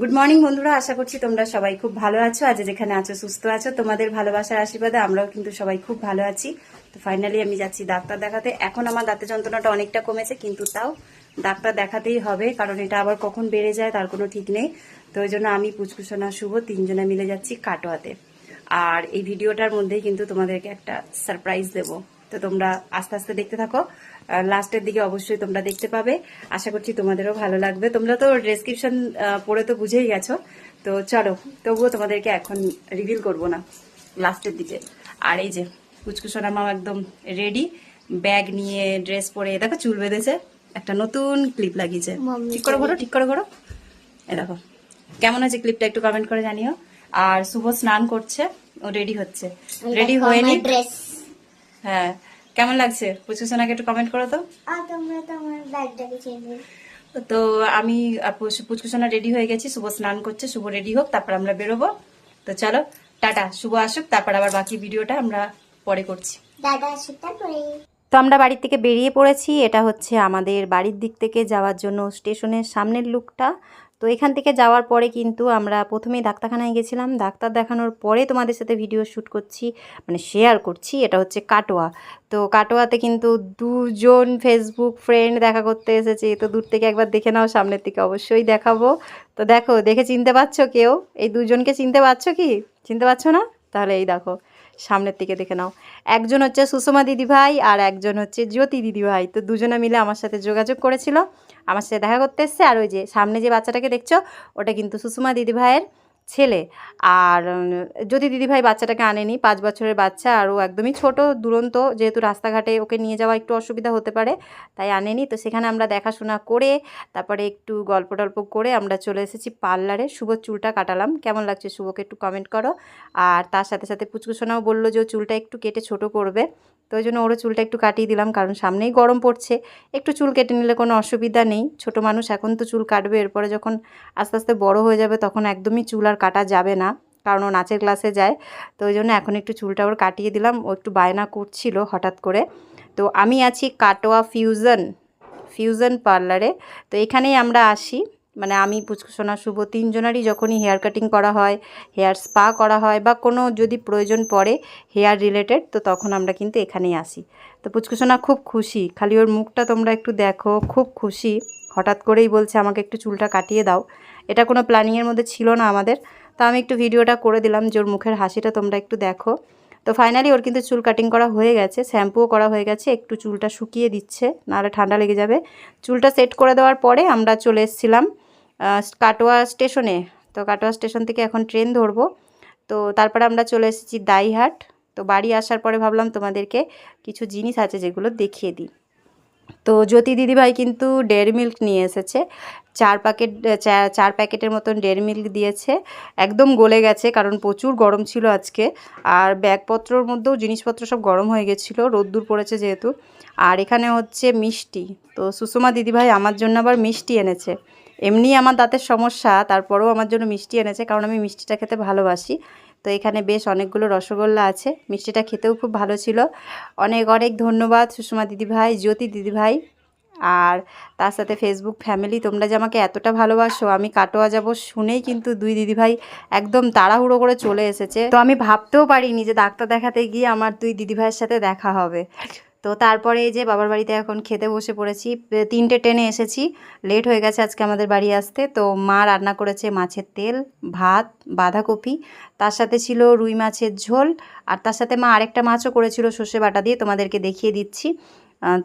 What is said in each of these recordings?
Good morning বন্ধুরা, আশা করছি তোমরা সবাই খুব ভালো আছো। আজ যেখানে আছো, সুস্থ আছো। তোমাদের ভালোবাসার আশীর্বাদে আমরাও কিন্তু সবাই খুব ভালো আছি। তো ফাইনালি আমি যাচ্ছি ডাক্তার দেখাতে। এখন আমার দাঁতের যন্ত্রণাটা অনেকটা কমেছে, কিন্তু তাও ডাক্তার দেখাতেই হবে, কারণ এটা আবার কখন বেড়ে যায় তার কোনো ঠিক নেই। তো ওই জন্য আমি পুচকুসোনা শুভ, তিনজনে মিলে যাচ্ছি কাটোয়াতে। আর এই ভিডিওটার মধ্যেই কিন্তু তোমাদেরকে একটা সারপ্রাইজ দেবো। তো তোমরা আস্তে আস্তে দেখতে থাকো। লাস্টের দিকে অবশ্যই তোমরা দেখতে পাবে। আশা করছি তোমাদেরও ভালো লাগবে। তোমরা তো ডেসক্রিপশন পড়ে তো বুঝেই গেছো। তো চলো তবুও তোমাদেরকে এখন রিভিল করব না লাস্টের দিকে। আর এই যে কুচকুসোনা মাও একদম রেডি ব্যাগ নিয়ে ড্রেস পরে দেখো চুল বেঁধেছে। একটা নতুন ক্লিপ লাগিয়েছে। ঠিক করে ঘোরো ঠিক করে ঘোরো এ দেখো কেমন আছে ক্লিপটা একটু কমেন্ট করে জানিও। আর শুভ স্নান করছে ও রেডি হচ্ছে। রেডি হয়নি। ড্রেস হ্যাঁ কেমন লাগছে? পুচকুসোনাকে একটু কমেন্ট করো তো। আর তোমরা তো আমার ব্যাগটাকে চেয়ে তো আমি পুচকুসোনা রেডি হয়ে গেছি শুভ স্নান করছে শুভ রেডি হোক তারপর আমরা বেরোবো। তো চলো টাটা শুভ আসুক তারপর আবার বাকি ভিডিওটা আমরা পরে করছি। দাদা আসুক তারপরে। তো আমরা বাড়ি থেকে বেরিয়ে পড়েছি এটা হচ্ছে আমাদের বাড়ির দিক থেকে যাওয়ার জন্য স্টেশনের সামনের লুকটা। তো এখান থেকে যাওয়ার পরে কিন্তু আমরা প্রথমেই ডাক্তারখানায় গেছিলাম। ডাক্তার দেখানোর পরে তোমাদের সাথে ভিডিও শ্যুট করছি মানে শেয়ার করছি, এটা হচ্ছে কাটোয়া। তো কাটোয়াতে কিন্তু দুজন ফেসবুক ফ্রেন্ড দেখা করতে এসেছে। তো দূর থেকে একবার দেখে নাও, সামনের থেকে অবশ্যই দেখাবো। তো দেখো, দেখে চিনতে পারছ কেউ? এই দুজনকে চিনতে পারছ কি? চিনতে পারছ না? তাহলে এই দেখো, সামনের দিকে দেখে নাও। একজন হচ্ছে সুষমা দিদিভাই আর একজন হচ্ছে জ্যোতি দিদিভাই। তো দুজনে মিলে আমার সাথে যোগাযোগ করেছিল। আমার সাথে দেখা করতে এসছে, আর ওই যে সামনে যে বাচ্চাটাকে দেখছ, ওটা কিন্তু সুষমা দিদিভাইয়ের ছেলে। আর যদি দিদিভাই বাচ্চাটাকে আনেনি, পাঁচ বছরের বাচ্চা, আর ও একদমই ছোট, দুরন্ত, যেহেতু রাস্তাঘাটে ওকে নিয়ে যাওয়া একটু অসুবিধা হতে পারে, তাই আনেনি। তো সেখানে আমরা দেখাশোনা করে, তারপরে একটু গল্প টল্প করে আমরা চলে এসেছি পার্লারে। শুভর চুলটা কাটালাম। কেমন লাগছে শুভকে একটু কমেন্ট করো। আর তার সাথে সাথে পুচকুসোনাও বলল যে চুলটা একটু কেটে ছোট করবে। ওই জন্য ওরও চুলটা একটু কাটিয়ে দিলাম, কারণ সামনেই গরম পড়ছে। একটু চুল কেটে নিলে কোনো অসুবিধা নেই। ছোট মানুষ এখন তো চুল কাটবে, এরপরে যখন আস্তে আস্তে বড় হয়ে যাবে তখন একদমই চুল আর কাটা যাবে না, কারণ ও নাচের ক্লাসে যায়। তো ওই জন্য এখন একটু চুলটা ওর কাটিয়ে দিলাম, ও একটু বায়না করছিল হঠাৎ করে। তো আমি আছি কাটোয়া ফিউজন ফিউজন পার্লারে। তো এখানেই আমরা আসি। মানে আমি পুচকুসোনা শুভ তিনজনারই যখনই হেয়ার কাটিং করা হয় হেয়ার স্পা করা হয় বা কোনো যদি প্রয়োজন পড়ে হেয়ার রিলেটেড তো তখন আমরা কিন্তু এখানেই আসি। তো পুচকুসোনা খুব খুশি, খালি ওর মুখটা তোমরা একটু দেখো, খুব খুশি। হঠাৎ করেই বলছে, আমাকে একটু চুলটা কাটিয়ে দাও। এটা কোনো প্ল্যানিংয়ের মধ্যে ছিল না আমাদের। তো আমি একটু ভিডিওটা করে দিলাম যে ওর মুখের হাসিটা তোমরা একটু দেখো। তো ফাইনালি ওর কিন্তু চুল কাটিং করা হয়ে গেছে শ্যাম্পুও করা হয়ে গেছে, একটু চুলটা শুকিয়ে দিচ্ছে, নাহলে ঠান্ডা লেগে যাবে। চুলটা সেট করে দেওয়ার পরে আমরা চলে এসেছিলাম কাটোয়া স্টেশনে, তো কাটোয়া স্টেশন থেকে এখন ট্রেন ধরবো। তো তারপরে আমরা চলে এসেছি দাইহাট। তো বাড়ি আসার পরে ভাবলাম তোমাদেরকে কিছু জিনিস আছে যেগুলো দেখিয়ে দিই। তো জ্যোতি দিদিভাই কিন্তু ডেয়ারি মিল্ক নিয়ে এসেছে। চার প্যাকেট চার প্যাকেটের মতন ডেয়ারি মিল্ক দিয়েছে। একদম গলে গেছে, কারণ প্রচুর গরম ছিল আজকে। আর ব্যাগপত্রর মধ্যেও জিনিসপত্র সব গরম হয়ে গেছিল, রোদ্দুর পড়েছে যেহেতু। আর এখানে হচ্ছে মিষ্টি। তো সুষমা দিদিভাই আমার জন্য আবার মিষ্টি এনেছে। এমনি আমার দাঁতের সমস্যা, তারপরেও আমার জন্য মিষ্টি এনেছে কারণ আমি মিষ্টিটা খেতে ভালোবাসি। তো এখানে বেশ অনেকগুলো রসগোল্লা আছে, মিষ্টিটা খেতেও খুব ভালো ছিল। অনেক অনেক ধন্যবাদ সুষমা দিদিভাই, জ্যোতি দিদিভাই। আর তার সাথে ফেসবুক ফ্যামিলি তোমরা যে আমাকে এতটা ভালোবাসো, আমি কাটোয়া যাব শুনেই কিন্তু দুই দিদিভাই একদম তাড়াহুড়ো করে চলে এসেছে। তো আমি ভাবতেও পারিনি যে ডাক্তার দেখাতে গিয়ে আমার দুই দিদিভাইয়ের সাথে দেখা হবে। তো তারপরে এই যে বাবার বাড়িতে এখন খেতে বসে পড়েছি তিনটে ট্রেনে এসেছি। লেট হয়ে গেছে আজকে আমাদের বাড়ি আসতে। তো মা রান্না করেছে মাছের তেল, ভাত, বাঁধাকপি। তার সাথে ছিল রুই মাছের ঝোল। আর তার সাথে মা আরেকটা মাছও করেছিল সর্ষে বাটা দিয়ে। তোমাদেরকে দেখিয়ে দিচ্ছি।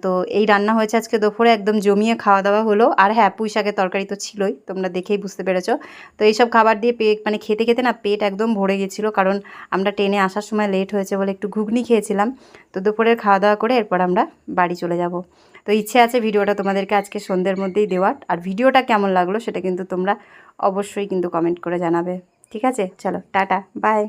তো এই রান্না হয়েছে আজকে দুপুরে, একদম জমিয়ে খাওয়া দাওয়া হলো। আর হ্যাঁ পুঁই শাকের তরকারি তো ছিলই, তোমরা দেখেই বুঝতে পেরেছ। তো এইসব খাবার দিয়ে পেট মানে খেতে খেতে না পেট একদম ভরে গেছিল, কারণ আমরা ট্রেনে আসার সময় লেট হয়েছে বলে একটু ঘুগনি খেয়েছিলাম। তো দুপুরের খাওয়া দাওয়া করে এরপর আমরা বাড়ি চলে যাব। তো ইচ্ছে আছে ভিডিওটা তোমাদেরকে আজকে সন্ধ্যের মধ্যেই দেওয়ার। আর ভিডিওটা কেমন লাগল সেটা কিন্তু তোমরা অবশ্যই কিন্তু কমেন্ট করে জানাবে। ঠিক আছে? চলো, টাটা বাই